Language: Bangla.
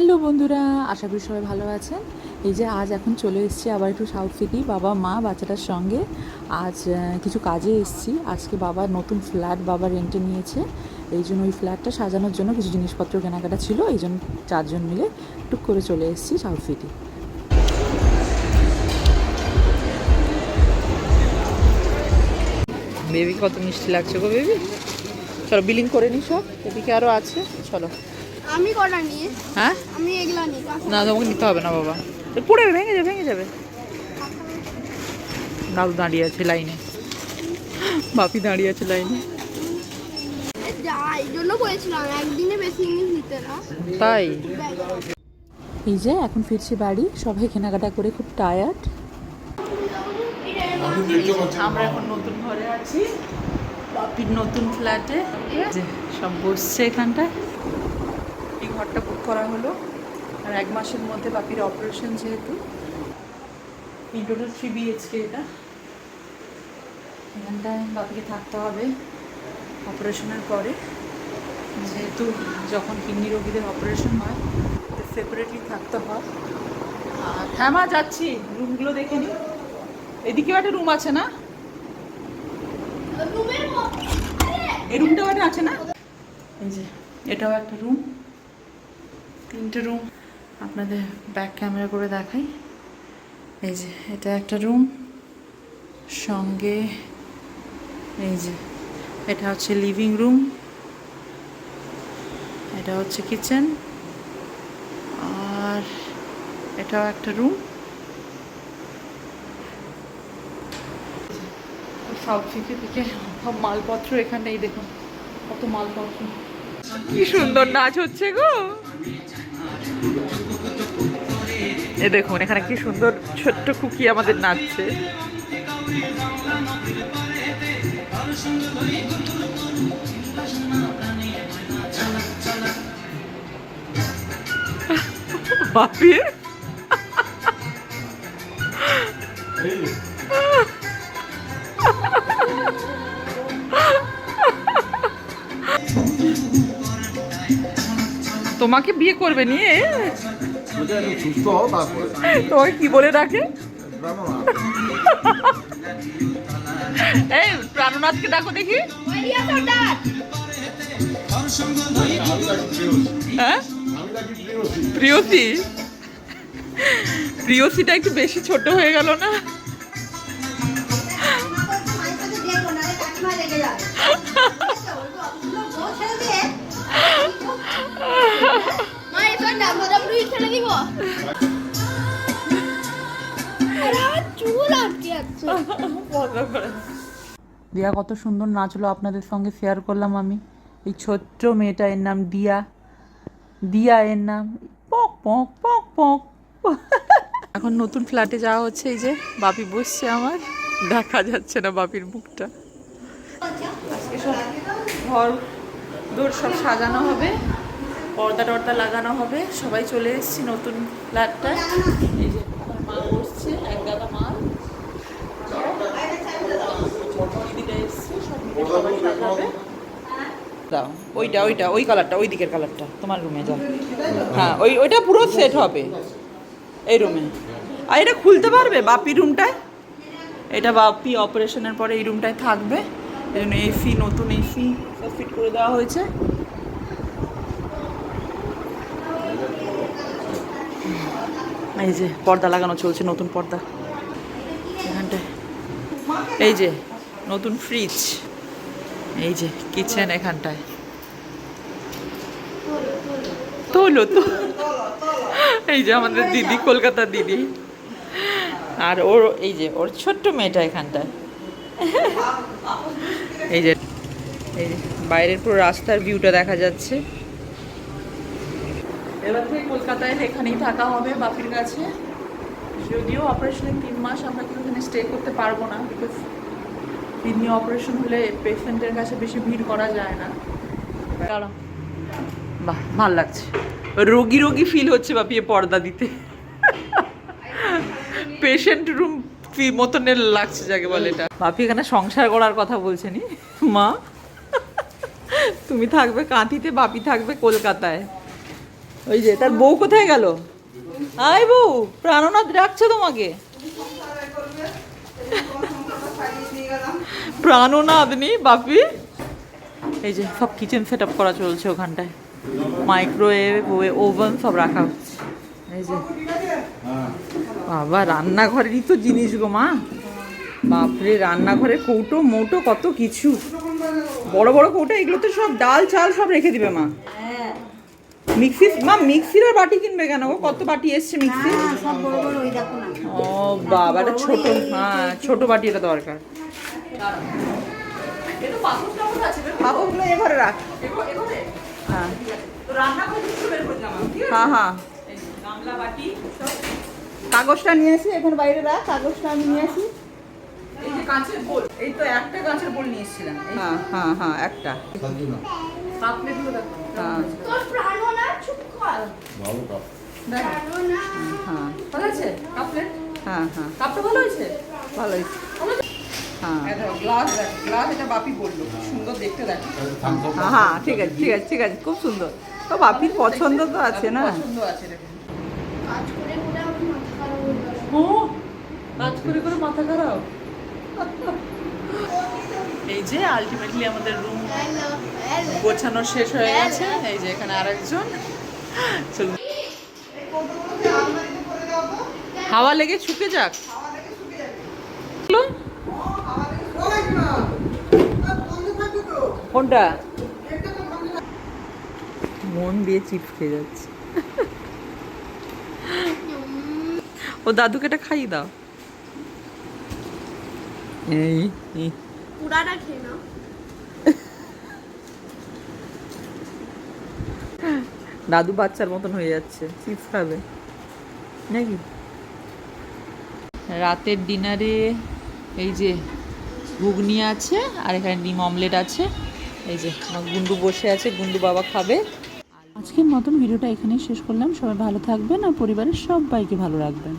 হ্যালো বন্ধুরা, আশা করি সবাই ভালো আছেন। এই যে আজ এখন চলে এসেছি আবার একটু সাউথ সিটি বাবা, মা, বাচ্চাটার সঙ্গে। আজ কিছু কাজে এসেছি। আজকে বাবা নতুন ফ্ল্যাট বাবা রেন্টে নিয়েছে। এই জন্য ওই ফ্ল্যাটটা সাজানোর জন্য কিছু জিনিসপত্র কেনাকাটা ছিল। এই জন্য চারজন মিলে টুক করে চলে এসেছি সাউথ সিটি বেবি কত মিষ্টি লাগছে গো বেবি চলো বিলিং করে নি সব? এদিকে আরও আছে। চলো। আমি কটা নিয়ে হ্যাঁ? আমি এগুলা নিই না তোমাকে নিতে হবে না বাবা। পড়ে ভেঙে যাবে ভেঙে যাবে। দাদু দাঁড়িয়ে আছে লাইনে। বাপি দাঁড়িয়ে আছে লাইনে। তাই? এই যে এখন ফিরছি বাড়ি সবাই কেনাকাটা করে খুব টায়ার্ড আমরা এখন নতুন ঘরে আছি বাপির নতুন ফ্ল্যাটে সব বসছে এখানটায়। ঘরটা বুক করা হলো। আর এক মাসের মধ্যে বাপির অপারেশন যেহেতু। এই টোটাল থ্রি বিএইচকে এটা। এখানটায় বাপিকে থাকতে হবে অপারেশনের পরে। যেহেতু যখন কিডনি রোগীদের অপারেশন হয় সেপারেটলি থাকতে হয়। আর হ্যাঁ মা যাচ্ছি। রুমগুলো দেখে নি। এদিকেও একটা রুম আছে না? এই রুমটাও একটা আছে না? এই যে এটাও একটা রুম তিনটে রুম আপনাদের ব্যাক ক্যামেরা করে দেখাই। এই যে, এটা একটা রুম সঙ্গে এই যে, এটা হচ্ছে লিভিং রুম এটা হচ্ছে কিচেন আর এটাও একটা রুম সাউথ সিটি থেকে সব মালপত্র এখানেই দেখুন। কত মালপত্র। কি সুন্দর নাচ হচ্ছে গো। এ দেখুন এখানে কি সুন্দর ছোট্ট কুকি আমাদের নাচছে। তোমাকে বিয়ে করবে নিয়ে? বুঝে একটু সুস্থ হও তারপরে তোমাকে কি বলে ডাকে? এই প্রাণনাথকে ডাকো দেখি। হ্যাঁ? প্রিয়সী। প্রিয়সীটা একটু বেশি ছোট হয়ে গেল না? দিয়া কত সুন্দর নাচলো, আপনাদের সঙ্গে শেয়ার করলাম আমি। এই ছোট্ট মেয়েটা এর নাম দিয়া। দিয়া এর নাম, পক পক পক পক। এখন নতুন ফ্ল্যাটে যাওয়া হচ্ছে, এই যে বাপি বসছে আমার। দেখা যাচ্ছে না বাপির মুখটা। ঘর দৌড় সব সাজানো হবে, পর্দা টর্দা লাগানো হবে। সবাই চলে এসেছি নতুন ফ্ল্যাটটায় এই যে মা বসছে, এক গাদা মাল দিদিটা এসছে সব মিলে সবাই সাজাবে দাও, ওইটা ওইটা, ওই কালারটা ওই দিকের কালারটা তোমার রুমে যাও। হ্যাঁ ওই, ওইটা পুরো সেট হবে, এই রুমে আর এটা খুলতে পারবে বাপি রুমটায় এটা বাপি অপারেশনের পরে এই রুমটায় থাকবে। এই জন্য এসি নতুন এসি সব ফিট করে দেওয়া হয়েছে। এই যে, পর্দা লাগানো চলছে, নতুন পর্দা। এখানটায়। এই যে, নতুন ফ্রিজ এই যে কিচেন এখানটায়। তোলো তো এই যে আমাদের দিদি কলকাতার দিদি। আর ওর, এই যে, ওর ছোট্ট মেয়েটা এখানটায়। এই যে, এই বাইরের পুরো রাস্তার ভিউটা দেখা যাচ্ছে। এবার থেকে কলকাতায় এখানেই থাকা হবে বাপির কাছে। যদিও অপারেশনের তিন মাস, আমরা কেউ এখানে স্টে করতে পারব না বিকজ কিডনি অপারেশন হলে পেশেন্টের কাছে বেশি ভিড় করা যায় না। বাহ, ভালো লাগছে। রোগী রোগী ফিল হচ্ছে বাপি পর্দা দিতে। পেশেন্ট রুম মতনের লাগছে যাকে বলে এটা। বাপি এখানে সংসার করার কথা বলছেনি মা। তুমি থাকবে কাঁথিতে, বাপি থাকবে কলকাতায়। ওই যে, তার বউ কোথায় গেল? আয় বউ, প্রাণনাথ ডাকছে তোমাকে। প্রাণনাথ নি বাপি? এই যে সব কিচেন সেট আপ করা চলছে ওখানটায়। মাইক্রোওয়েভ ওভেন সব রাখা হচ্ছে। এই যে। বাবা রান্নাঘরেরই তো জিনিস গো মা। বাপরে রান্নাঘরে কৌটো মোটো কত কিছু। বড় বড় কৌটো এগুলো তো সব ডাল চাল সব রেখে দিবে মা। মিক্সি মা মিক্সির আর বাটি কিনবে কেন গো? কত বাটি এসছে মিক্সি ও বাবা ছোট হ্যাঁ ছোট বাটি এটা দরকার। পাপড়গুলো এ রাখ। হ্যাঁ। হ্যাঁ হ্যাঁ। কাগজটা নিয়ে আসি এখন বাইরে রাখ কাগজটা আমি নিয়ে আসি। এই যে কাঁচের বোল এই তো একটা কাঁচের বোল নিয়ে এসেছিলাম হ্যাঁ হ্যাঁ হ্যাঁ একটা। হ্যাঁ। তোর প্রাণনা চুপ কর ভালো কাপ হ্যাঁ। ভালো আছে কাপলেট হ্যাঁ হ্যাঁ। কাপটা ভালো হয়েছে? ভালো হয়েছে। হ্যাঁ। গ্লাস দেখ গ্লাস এটা বাপি বলল খুব সুন্দর দেখতে দেখ। হ্যাঁ, হ্যাঁ ঠিক আছে ঠিক আছে ঠিক আছে খুব সুন্দর। তো বাপির পছন্দ তো আছে না? ও কাজ করে করে মাথা খারাপ? এই যে আলটিমেটলি আমাদের রুম গোছানো শেষ হয়ে গেছে। এই যে এখানে আরেকজন। চলুন হাওয়া লেগে শুকে যাক চলো। কোনটা? মন দিয়ে চিপ খেয়ে যাচ্ছে। ও দাদুকে এটা খাইয়ে দাও। এই এই। পুরাটা খেয়ে নাও। দাদু বাচ্চার মতন হয়ে যাচ্ছে চিপস খাবে। নাকি? রাতের ডিনারে এই যে ঘুগনি আছে, আর এখানে ডিম অমলেট আছে। এই যে, আমার গুন্ডু বসে আছে গুন্ডু বাবা খাবে। আজকের মতন ভিডিওটা এখানেই শেষ করলাম। সবাই ভালো থাকবেন আর পরিবারের সবাইকে ভালো রাখবেন।